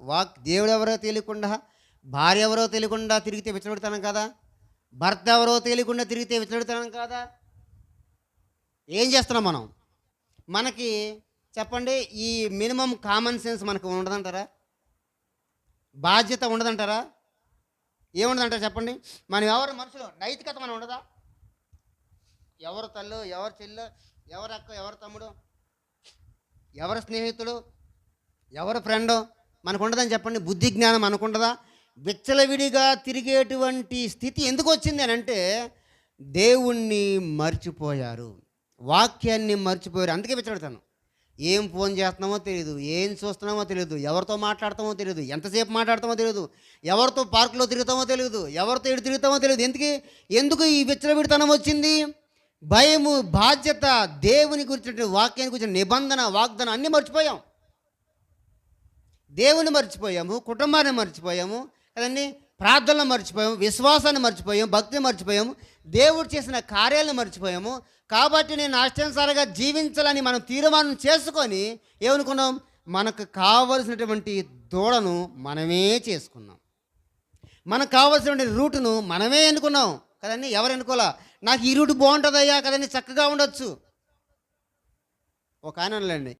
Walk దేవుడు ఎవరో తెలియకుండా భార్య ఎవరో తెలియకుండా తిరిగితే విచ్చలబెడతాను కదా? భర్త ఎవరో తెలియకుండా తిరిగితే విచ్చలబెడతాను కదా? ఏం చేస్తున్నాం మనం? మనకి చెప్పండి ఈ మినిమం కామన్ సెన్స్ మనకు ఉండదంటారా? బాధ్యత ఉండదంటారా? ఏముండదంటారా చెప్పండి? మనం ఎవరు మనుషులు? నైతికత మనం ఉండదా? ఎవరు తల్లు ఎవరు చెల్లు ఎవరు అక్క ఎవరు తమ్ముడు? ఎవరు స్నేహితుడు ఎవరు ఫ్రెండు? మనకు ఉండదని చెప్పండి. బుద్ధి జ్ఞానం మనకుండదా? విచ్చలవిడిగా తిరిగేటువంటి స్థితి ఎందుకు వచ్చింది అని అంటే దేవుణ్ణి మర్చిపోయారు. వాక్యాన్ని మర్చిపోయారు. అందుకే విచ్చలెడతాను ఏం ఫోన్ చేస్తున్నామో తెలియదు ఏం చూస్తున్నామో తెలియదు ఎవరితో మాట్లాడతామో తెలియదు ఎంతసేపు మాట్లాడతామో తెలియదు ఎవరితో పార్కులో తిరుగుతామో తెలియదు ఎవరితో ఇటు తిరుగుతామో తెలియదు ఎందుకు? ఎందుకు ఈ విచ్చలవిడితనం వచ్చింది? భయము బాధ్యత దేవుని గురించిన వాక్యాన్ని గురించిన నిబంధన వాగ్దానం అన్నీ మర్చిపోయాం. దేవుని మర్చిపోయాము కుటుంబాన్ని మర్చిపోయాము కదండి? ప్రార్థనలు మర్చిపోయాము విశ్వాసాన్ని మర్చిపోయాము భక్తిని మర్చిపోయాము దేవుడు చేసిన కార్యాలను మర్చిపోయాము. కాబట్టి నేను అష్టానుసారంగా జీవించాలని మనం తీర్మానం చేసుకొని ఏమనుకున్నాం? మనకు కావలసినటువంటి దూడను మనమే చేసుకున్నాం. మనకు కావలసినటువంటి రూటును మనమే ఎన్నుకున్నాం. కదండి? ఎవరు ఎన్నుకోవాలా? నాకు ఈ రూట్ బాగుంటుందయ్యా కదండి? చక్కగా ఉండొచ్చు. ఒక ఆయన లేండి